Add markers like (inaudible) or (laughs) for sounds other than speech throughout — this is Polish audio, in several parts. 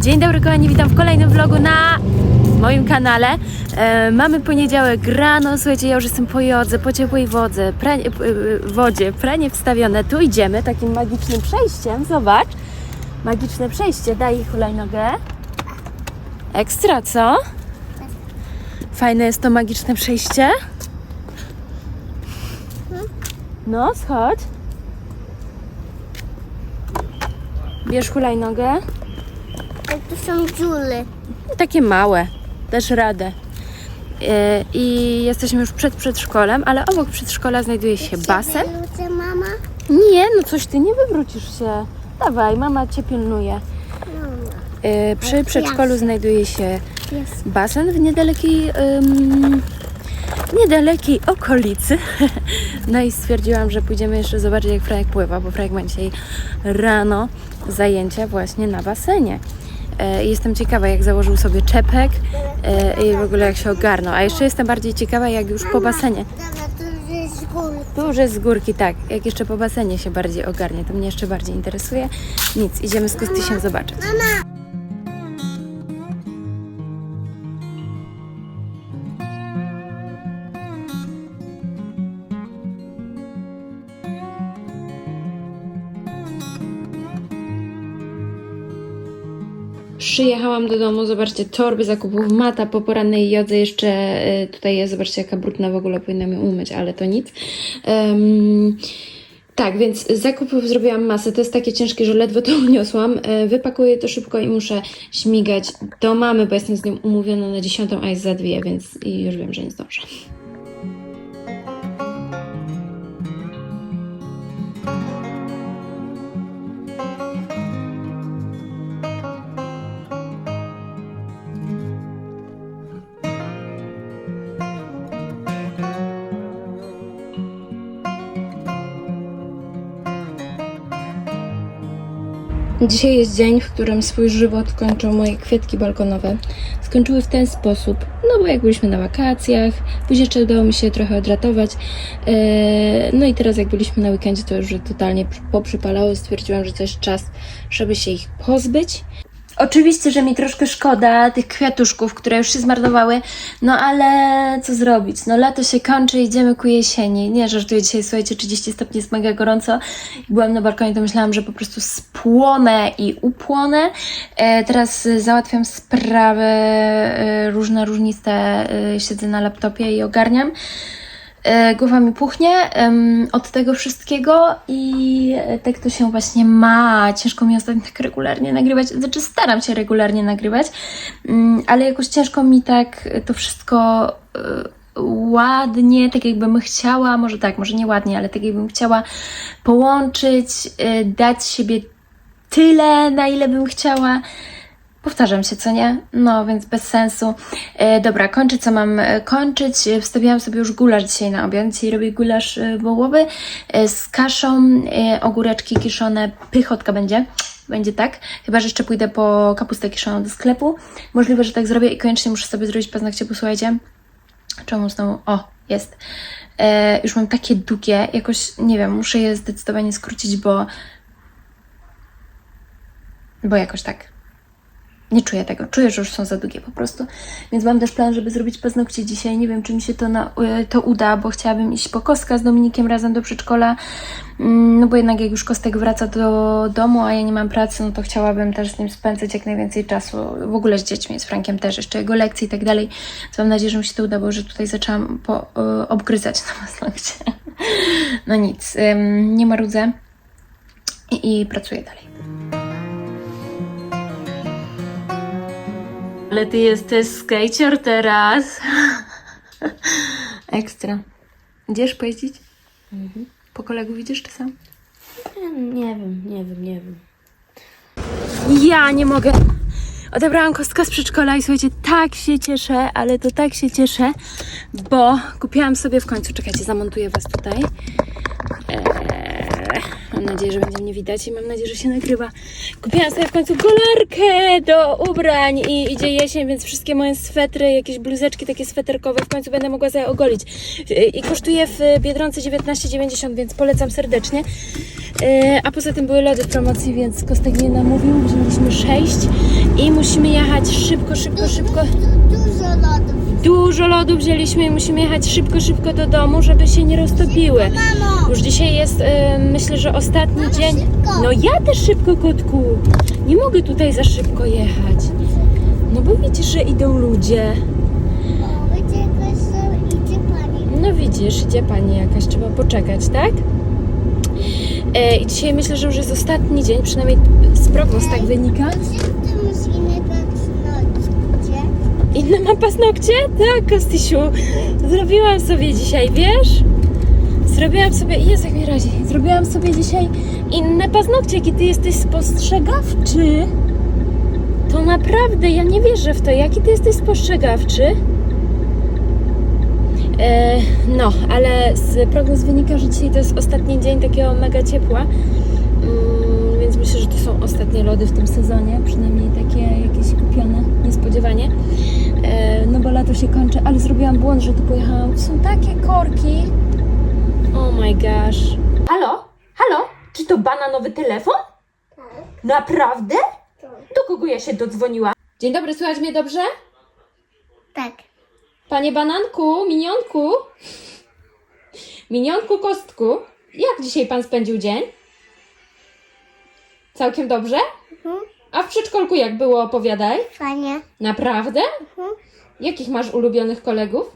Dzień dobry kochani, witam w kolejnym vlogu na moim kanale. E, mamy poniedziałek rano, słuchajcie, ja już jestem po jodze, po ciepłej wodze, pranie, e, e, wodzie, pranie wstawione. Tu idziemy takim magicznym przejściem, zobacz. Magiczne przejście, daj hulajnogę. Ekstra, co? Fajne jest to magiczne przejście. No, schodź. Bierz hulajnogę. To są dziury. Takie małe, też radę. E, I jesteśmy już przed przedszkolem, ale obok przedszkola znajduje się basen. Ludzie, mama? Nie, no coś ty nie wywrócisz się. Dawaj, mama cię pilnuje. E, Przy przedszkolu znajduje się basen w niedalekiej, ym, niedalekiej okolicy. (laughs) No i stwierdziłam, że pójdziemy jeszcze zobaczyć, jak Franek pływa, bo Franek ma dzisiaj rano zajęcia właśnie na basenie. E, Jestem ciekawa, jak założył sobie czepek e, i w ogóle jak się ogarnął. A jeszcze jestem bardziej ciekawa, jak już po basenie. Tu już jest z górki, tak. Jak jeszcze po basenie się bardziej ogarnie, to mnie jeszcze bardziej interesuje. Nic, idziemy z Kostysiem zobaczyć. Przyjechałam do domu, zobaczcie, torby zakupów, mata po porannej jodze jeszcze y, tutaj jest, zobaczcie jaka brudna w ogóle, powinnam ją umyć, ale to nic. Em, tak, więc zakupów zrobiłam masę, to jest takie ciężkie, że ledwo to (laughs) uniosłam. E, Wypakuję to szybko i muszę śmigać do mamy, bo jestem z nią umówiona na 10, a jest za dwie, więc już wiem, że nie zdążę. Dzisiaj jest dzień, w którym swój żywot kończą moje kwiatki balkonowe. Skończyły w ten sposób, no bo jak byliśmy na wakacjach, później jeszcze udało mi się trochę odratować. Eee, no i teraz jak byliśmy na weekendzie, to już totalnie przy- poprzypalało. Stwierdziłam, że to jest czas, żeby się ich pozbyć. Oczywiście, że mi troszkę szkoda tych kwiatuszków, które już się zmarnowały, no ale co zrobić? No lato się kończy, idziemy ku jesieni. Nie żartuję dzisiaj, słuchajcie, 30 stopni jest mega gorąco. Byłam na balkonie, to myślałam, że po prostu spłonę i upłonę. E, teraz e, załatwiam sprawy e, różne, różniste, e, siedzę na laptopie i ogarniam. E, Głowa mi puchnie od tego wszystkiego i e, tak to się właśnie ma. Ciężko mi ostatnio tak regularnie nagrywać, znaczy staram się regularnie nagrywać, mm, ale jakoś ciężko mi tak to wszystko e, ładnie, tak jakbym chciała, może tak, może nie ładnie, ale tak jakbym chciała połączyć, dać siebie tyle, na ile bym chciała. Powtarzam się, co nie? No, więc bez sensu. E, dobra, kończę, co mam e, kończyć. E, Wstawiłam sobie już gulasz dzisiaj na obiad. Dzisiaj robię gulasz e, wołowy z kaszą, e, ogóreczki kiszone, pychotka będzie. Będzie tak. Chyba, że jeszcze pójdę po kapustę kiszoną do sklepu. Możliwe, że tak zrobię i koniecznie muszę sobie zrobić paznokcie, posłuchajcie. Czemu znowu? O, jest. E, już mam takie długie, jakoś, nie wiem, muszę je zdecydowanie skrócić, bo... Bo jakoś tak. Nie czuję tego. Czuję, że już są za długie po prostu. Więc mam też plan, żeby zrobić paznokcie dzisiaj. Nie wiem, czy mi się to, na, e, to uda, bo chciałabym iść po Kostka z Dominikiem razem do przedszkola. Mm, No bo jednak jak już Kostek wraca do domu, a ja nie mam pracy, no to chciałabym też z nim spędzać jak najwięcej czasu. W ogóle z dziećmi, z Frankiem też, jeszcze jego lekcje i tak dalej. Więc mam nadzieję, że mi się to uda, bo że tutaj zaczęłam po, e, obgryzać na paznokcie. (laughs) No nic, ym, nie marudzę i, i pracuję dalej. Ale ty jesteś skater teraz. (laughs) Ekstra. Idziesz pojeździć? Po kolegu widzisz czy sam? Nie wiem, nie wiem, nie wiem. Ja nie mogę. Odebrałam kostka z przedszkola i słuchajcie, tak się cieszę, ale to tak się cieszę, bo kupiłam sobie w końcu, czekajcie, zamontuję Was tutaj. Eee, mam nadzieję, że będzie mnie widać i mam nadzieję, że się nagrywa. Kupiłam sobie w końcu kolarkę do ubrań i idzie jesień, więc wszystkie moje swetry, jakieś bluzeczki takie sweterkowe w końcu będę mogła sobie ogolić. I kosztuje w Biedronce 19,90, więc polecam serdecznie. E, A poza tym były lody w promocji, więc Kostek mnie namówił, wzięliśmy 6 I musimy jechać szybko, szybko, szybko. Dużo lodów. Dużo lodu wzięliśmy i musimy jechać szybko, szybko do domu, żeby się nie roztopiły. Już dzisiaj jest, e, myślę, że ostatni dzień. szybko. No ja też szybko, kotku. Nie mogę tutaj za szybko jechać. No bo widzisz, że idą ludzie. No widzisz, idzie pani jakaś, trzeba poczekać, tak? E, I dzisiaj myślę, że już jest ostatni dzień, przynajmniej z prognoz tak wynika. Czy ty musimy patrzeć? Inne ma paznokcie? Tak, Kostysiu. Zrobiłam sobie dzisiaj, wiesz? Zrobiłam sobie, jest jak mi razi, zrobiłam sobie dzisiaj inne paznokcie, ty jesteś spostrzegawczy. To naprawdę, ja nie wierzę w to, jaki ty jesteś spostrzegawczy. E, no, ale z prognoz wynika, że dzisiaj to jest ostatni dzień takiego mega ciepła. Są ostatnie lody w tym sezonie, przynajmniej takie jakieś kupione niespodziewanie. E, no bo lato się kończy, ale zrobiłam błąd, że tu pojechałam. Są takie korki. Oh my gosh. Halo? Halo? Czy to bananowy telefon? Naprawdę? Do kogo ja się dodzwoniłam? Dzień dobry, słychać mnie dobrze? Tak. Panie bananku, minionku. Minionku kostku. Jak dzisiaj pan spędził dzień? Całkiem dobrze? Mhm. A w przedszkolku jak było, opowiadaj. Fajnie. Naprawdę? Mhm. Jakich masz ulubionych kolegów?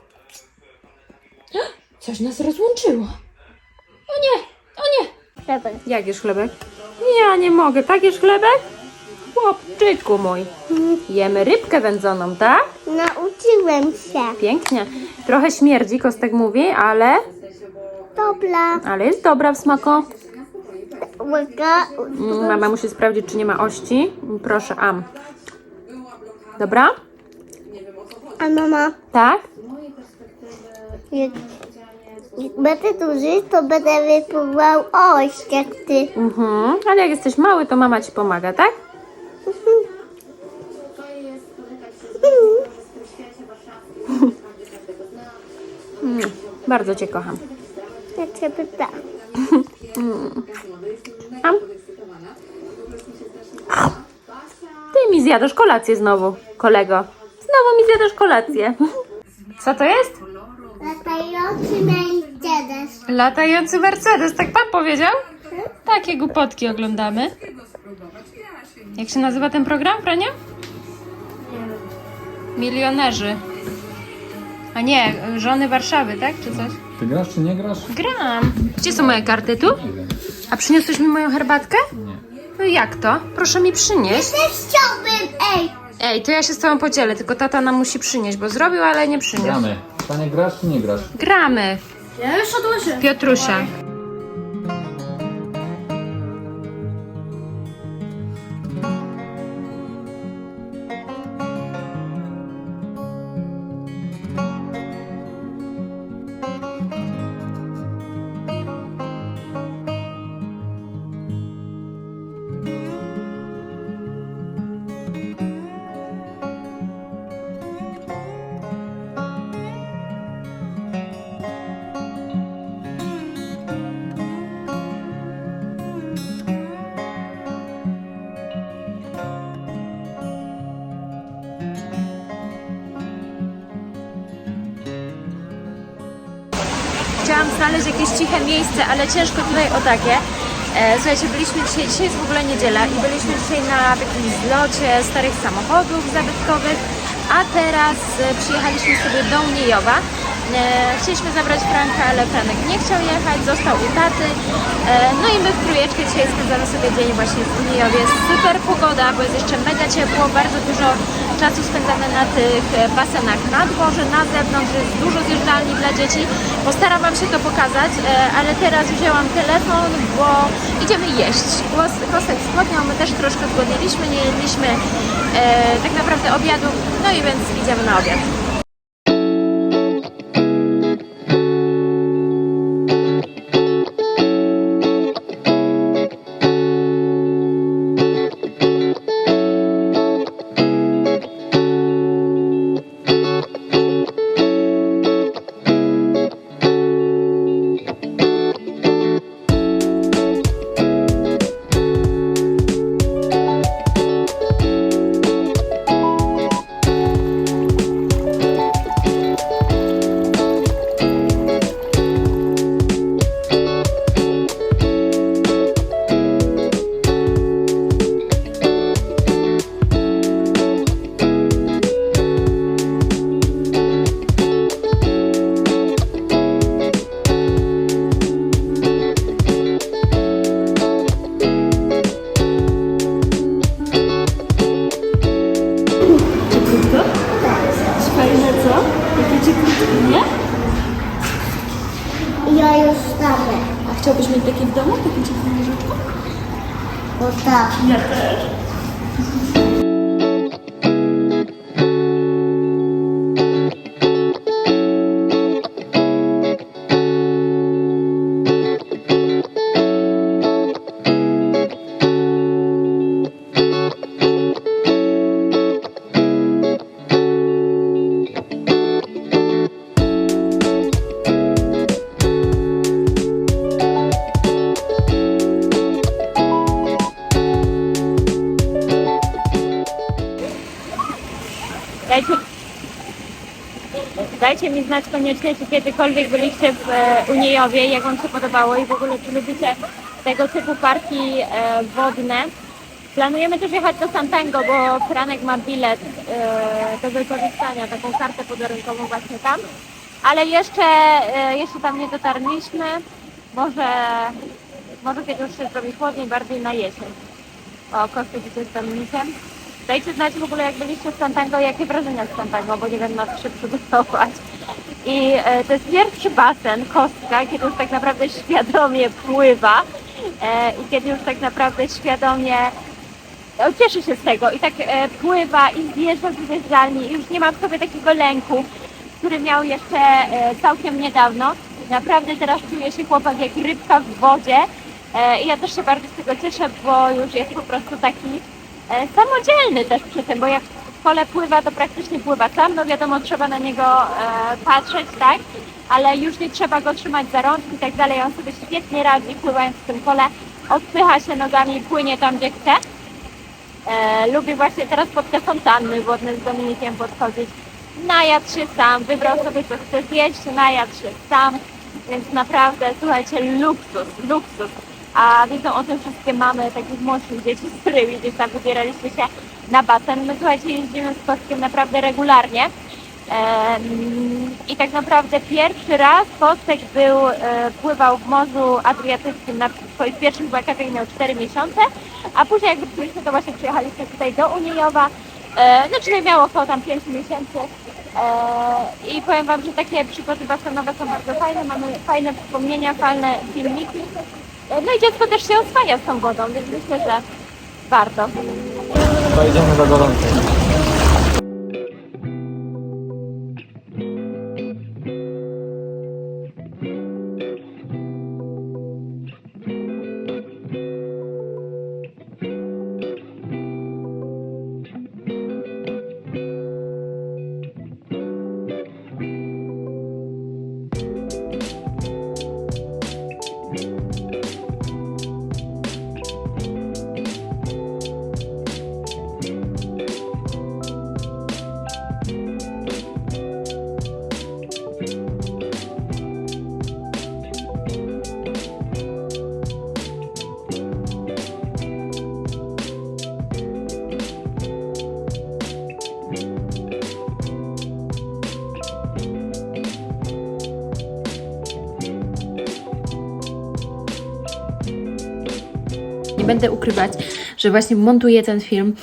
Coś nas rozłączyło. O nie, o nie. Dobra. Jak jesz chlebek? Ja nie mogę. Tak jesz chlebek? Chłopczyku mój. Jemy rybkę wędzoną, tak? Nauczyłem się. Pięknie. Trochę śmierdzi, Kostek mówi, ale, Dobra. ale jest dobra w smaku. Mm, Mama musi sprawdzić, czy nie ma ości. Proszę, am. Dobra? A mama, Tak? jak, jak będę duży, to będę wypływał oś, jak ty. Mhm. Ale jak jesteś mały, to mama ci pomaga, tak? Mm, bardzo cię kocham. Ja ciebie tak. (laughs) Am. Ty mi zjadasz kolację znowu, kolego. Znowu mi zjadasz kolację. Co to jest? Latający Mercedes. Latający Mercedes, tak pan powiedział? Takie głupotki oglądamy. Jak się nazywa ten program, Frania? Milionerzy. A nie, żony Warszawy, tak? Czy coś? Ty grasz czy nie grasz? Gram. Gdzie są moje karty? Tu? A przyniosłeś mi moją herbatkę? Nie. No jak to? Proszę mi przynieść. Też chciałbym, ej. Ej, to ja się z tobą podzielę, tylko tata nam musi przynieść, bo zrobił, ale nie przyniósł. Gramy. Panie, grasz czy nie grasz? Gramy. Ja już odłożę. Piotrusia. Chciałam znaleźć jakieś ciche miejsce, ale ciężko tutaj o takie. E, Słuchajcie, byliśmy dzisiaj, dzisiaj jest w ogóle niedziela i byliśmy dzisiaj na takim zlocie starych samochodów zabytkowych, a teraz e, przyjechaliśmy sobie do Uniejowa. E, Chcieliśmy zabrać Franka, ale Franek nie chciał jechać, został u taty. No i my w trójeczkę dzisiaj spędzamy sobie dzień właśnie w Uniejowie. Super pogoda, bo jest jeszcze mega ciepło, bardzo dużo czasu spędzamy na tych basenach na dworze, na zewnątrz, jest dużo zjeżdżalni dla dzieci. Postaram Wam się to pokazać, e, ale teraz wzięłam telefon, bo idziemy jeść. Kos- Kostek zgłodniał, my też troszkę zgłodniliśmy, nie jedliśmy e, tak naprawdę obiadu, no i więc idziemy na obiad. Dajcie, dajcie mi znać koniecznie, czy kiedykolwiek byliście w e, Uniejowie, jak Wam się podobało i w ogóle czy lubicie tego typu parki e, wodne. Planujemy też jechać do Santango, bo Franek ma bilet e, do wykorzystania, taką kartę podarunkową właśnie tam. Ale jeszcze, jeszcze tam nie dotarliśmy. Może, może kiedy już się zrobi chłodniej, bardziej na jesień. O, kosty widzę z Dominikiem. Dajcie znać w ogóle jak byliście w Santango, jakie wrażenia z Santango, bo nie wiem na co się przygotować. I e, to jest pierwszy basen, kostka, kiedy już tak naprawdę świadomie pływa e, i kiedy już tak naprawdę świadomie e, cieszy się z tego i tak e, pływa i zjeżdża z zjeżdżalni i już nie ma w sobie takiego lęku, który miał jeszcze e, całkiem niedawno. Naprawdę teraz czuje się chłopak jak rybka w wodzie e, i ja też się bardzo z tego cieszę, bo już jest po prostu taki samodzielny też przy tym, bo jak w pływa, to praktycznie pływa sam, no wiadomo, trzeba na niego e, patrzeć, tak, ale już nie trzeba go trzymać za rączki i tak dalej, on sobie świetnie radzi pływając w tym kole, odpycha się nogami, płynie tam gdzie chce. E, lubię właśnie teraz pod te fontanny wodne z Dominikiem podchodzić. Najadł się sam, wybrał sobie co chce zjeść, najadł się sam, więc naprawdę, słuchajcie, luksus, luksus. A wiedzą o tym wszystkie mamy takich młodszych dzieci, z którymi gdzieś tam wybieraliśmy się na basen. My, słuchajcie, jeździmy z Kostkiem naprawdę regularnie. I tak naprawdę pierwszy raz Kostek był, e, pływał w Morzu Adriatyckim na swoich pierwszych wakacjach miał 4 miesiące, a później jak wróciliśmy, to właśnie przyjechaliśmy tutaj do Uniejowa, e, no czyli miało około tam 5 miesięcy. E, I powiem Wam, że takie przygody basenowe są bardzo fajne, mamy fajne wspomnienia, fajne filmiki. No i dziecko też się oswaja z tą wodą, więc myślę, że warto. To idziemy gorąco. Nie będę ukrywać, że właśnie montuję ten film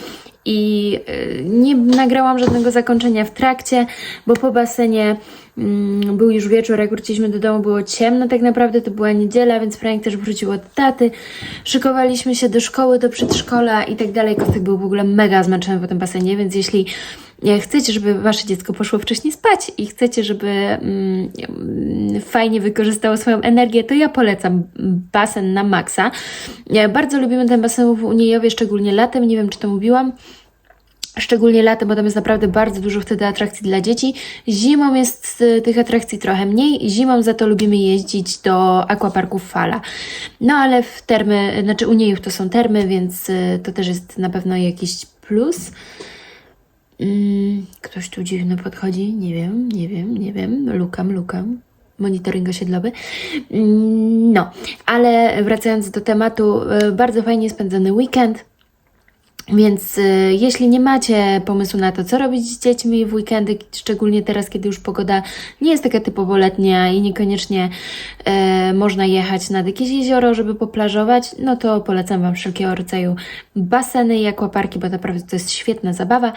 i y, nie nagrałam żadnego zakończenia w trakcie, bo po basenie mm, był już wieczór, jak wróciliśmy do domu, było ciemno, tak naprawdę to była niedziela, więc Frank też wrócił od taty. Szykowaliśmy się do szkoły, do przedszkola i tak dalej. Kostek był w ogóle mega zmęczony po tym basenie, więc jeśli chcecie, żeby wasze dziecko poszło wcześniej spać i chcecie, żeby mm, mm, fajnie wykorzystało swoją energię, to ja polecam basen na maksa. E, Bardzo lubimy ten basen w Uniejowie, szczególnie latem, nie wiem czy to mówiłam. Szczególnie latem, bo tam jest naprawdę bardzo dużo wtedy atrakcji dla dzieci. Zimą jest e, tych atrakcji trochę mniej. Zimą za to lubimy jeździć do aquaparków Fala. No ale w termy, znaczy u niejów to są termy, więc e, to też jest na pewno jakiś plus. Mm, ktoś tu dziwno podchodzi? Nie wiem, nie wiem, nie wiem. Lukam, lukam. Monitoring osiedlowy. Mm, No, ale wracając do tematu, e, bardzo fajnie spędzony weekend. Więc y, jeśli nie macie pomysłu na to, co robić z dziećmi w weekendy, szczególnie teraz, kiedy już pogoda nie jest taka typowo letnia i niekoniecznie e, można jechać nad jakieś jezioro, żeby poplażować, no to polecam Wam wszelkiego rodzaju baseny i akwaparki, bo naprawdę to jest świetna zabawa.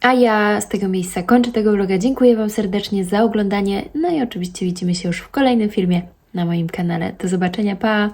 A ja z tego miejsca kończę tego vloga. Dziękuję Wam serdecznie za oglądanie. No i oczywiście widzimy się już w kolejnym filmie. na moim kanale. Do zobaczenia, pa!